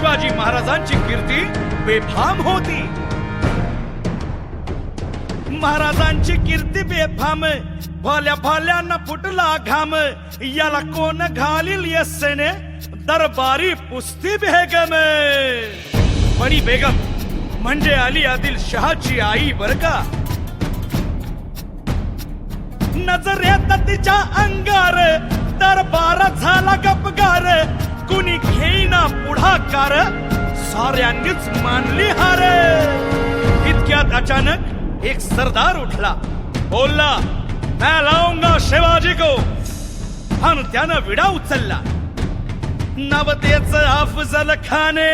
महाराजांची शिवाजी महाराजांची कीर्ती बेफाम होती. महाराजांची कीर्ती बेफाम भल्या भल्यानं फुटला घाम. याला कोण घालील यस्सेने दरबारी पुस्ती बेगम. मणी बेगम म्हणजे अली आदिल शहाची आई बर का? नजरेत तिच्या अंगार दरबार झाला गपगार कुणी घेईन कार साऱ्यांनीच मानली हार. इतक्यात अचानक एक सरदार उठला. बोलला मैं लाऊंगा शिवाजी को. आणि त्यानं विडा उचलला. नवतेच अफजल खाने.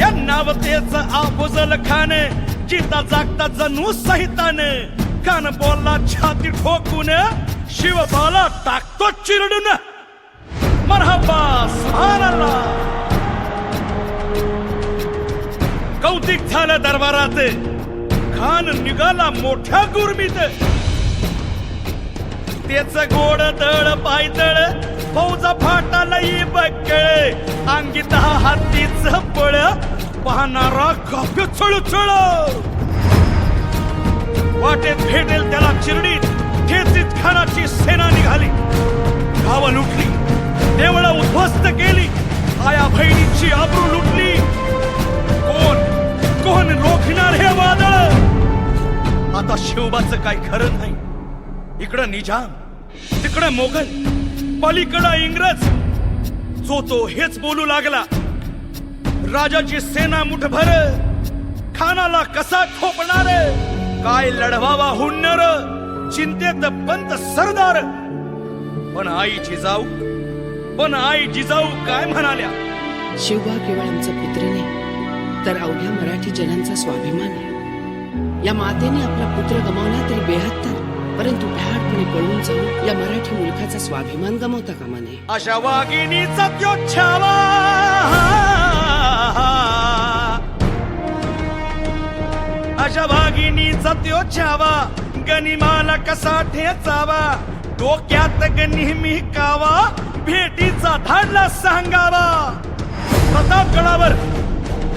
या नवतेच अफजल खाने जिता जागता जणू सहिताने. कान बोलला छाती ठोकून शिवबाला टाकतो चिरडून. मरहबा सुभानअल्लाह कौतिक झालं दरबारात खान निघाला मोठ्या गुरमीत. त्याच गोड दळ पायदळ फौजा फाटाला बकळ अंगी दहा हातीच पळ पाहणारा काप चळचळ वाटेत भेटेल त्याला चिरडीत. ठेचीत खानाची सेनानी शिवबाचं काय खरं नाही. इकडं निजाम तिकडं मोगल पलीकडं इंग्रज. जो तो हेच बोलू लागला राजाची सेना मुठभर खानाला कसा ठोपणार काय लढवावा हुन्नर चिंतेत पंत सरदार. पण आई जिजाऊ पण आई जिजाऊ काय म्हणाल्या? शिवबा केवळ आमचा पुत्र नाही तर अवघ्या मराठी जनांचा स्वाभिमान आहे. या मातेने आपला पुत्र गमावला तरी बेहत्तर. परंतु भ्याडपणे पळून जाऊन या मराठी मुलखाचा स्वाभिमान गमावता कामा नये. अशा वाघिणीचा अशा वाघिणीचा त्यो छावा गनिमाला कसा ठेचावा डोक्यात ग नेहमी कावा. भेटीचा धाडला सांगावा. प्रतापगडावर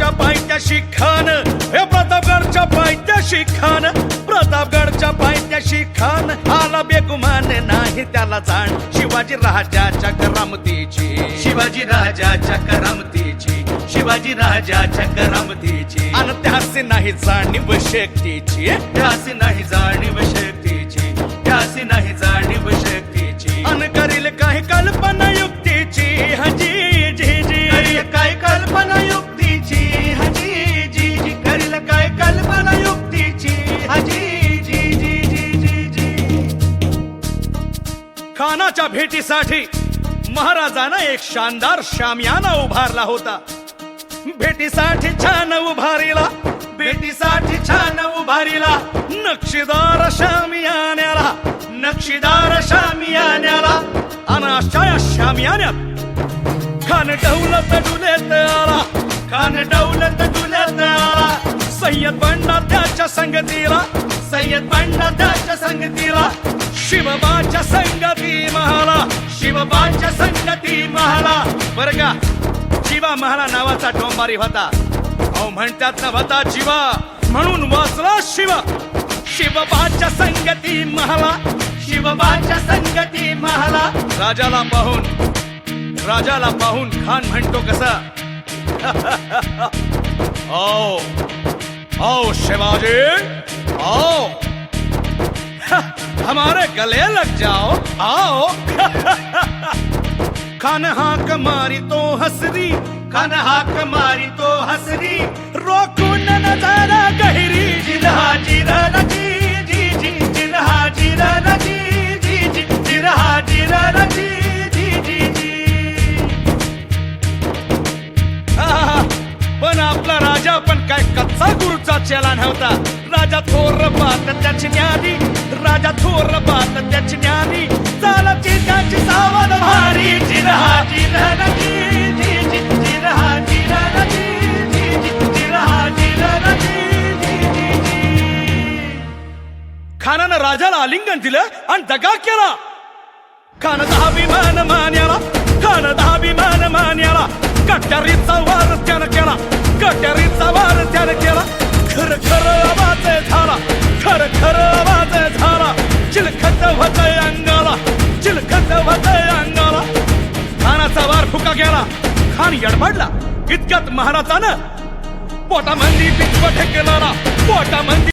प्रतापगडच्या पायथ्याशी खान हे प्रतापगडच्या पायथ्याशी खान प्रतापगडच्या पायथ्याशी खान आला बेगुमान नाही त्याला जाण. शिवाजी राजाच्या करामतीची. शिवाजी राजाच्या करामतीची. शिवाजी राजाच्या करामतीची. आणि त्याचे नाही जाणीव शक्तीची. त्यासी नाही जाणीव शक्तीची भेटीसाठी महाराजानं एक शानदार शामियाना उभारला होता. भेटीसाठी छान उभारीला भेटीसाठी छान उभारीला नक्षीदार शामियान्याला नक्षीदार शामियान्याला अनाशाया शामियान्यात. खान डौलत डुलेत आला कान डौलत डुलेत आला. सय्यद बंडा त्याच्या संगतीला सय्यद बंडा त्याच्या संगतीला. शिवबाच्या संगती महाला शिवबाच्या संगती महाला. बरं का? शिवा महाला नावाचा डोंबारी होता. अहो म्हणतात ना होता जीवा म्हणून वाचला शिव. शिवबाच्या संगती महाला शिवबाच्या संगती महाला. राजाला पाहून राजाला पाहून खान म्हणतो कसा. ओ ओ शिवाजी ओ हमारे गले लग जाओ, आओ। खानहा मारी तो हसरी खानहा मारी तो हसरी। रोको न नज़ारा गहरी जिन्हा जीरा नजी जी जी जिन्हा जीरा नजी राजा थोर बात त्याची न्यादी. राजा थोर बात त्याची चालची चालाची त्याची सावध भारी चिरहा जिरहनची जी जी जिरहा खानानं राजाला आलिंगन दिलं आणि दगा केला. खान दहाभिमान मान्याला खान दहाभिमान मान्याला. कट्यारीचा खान यडबडला इतक्यात महाराजानं पोटामंदी बिचवट केला पोटामंदी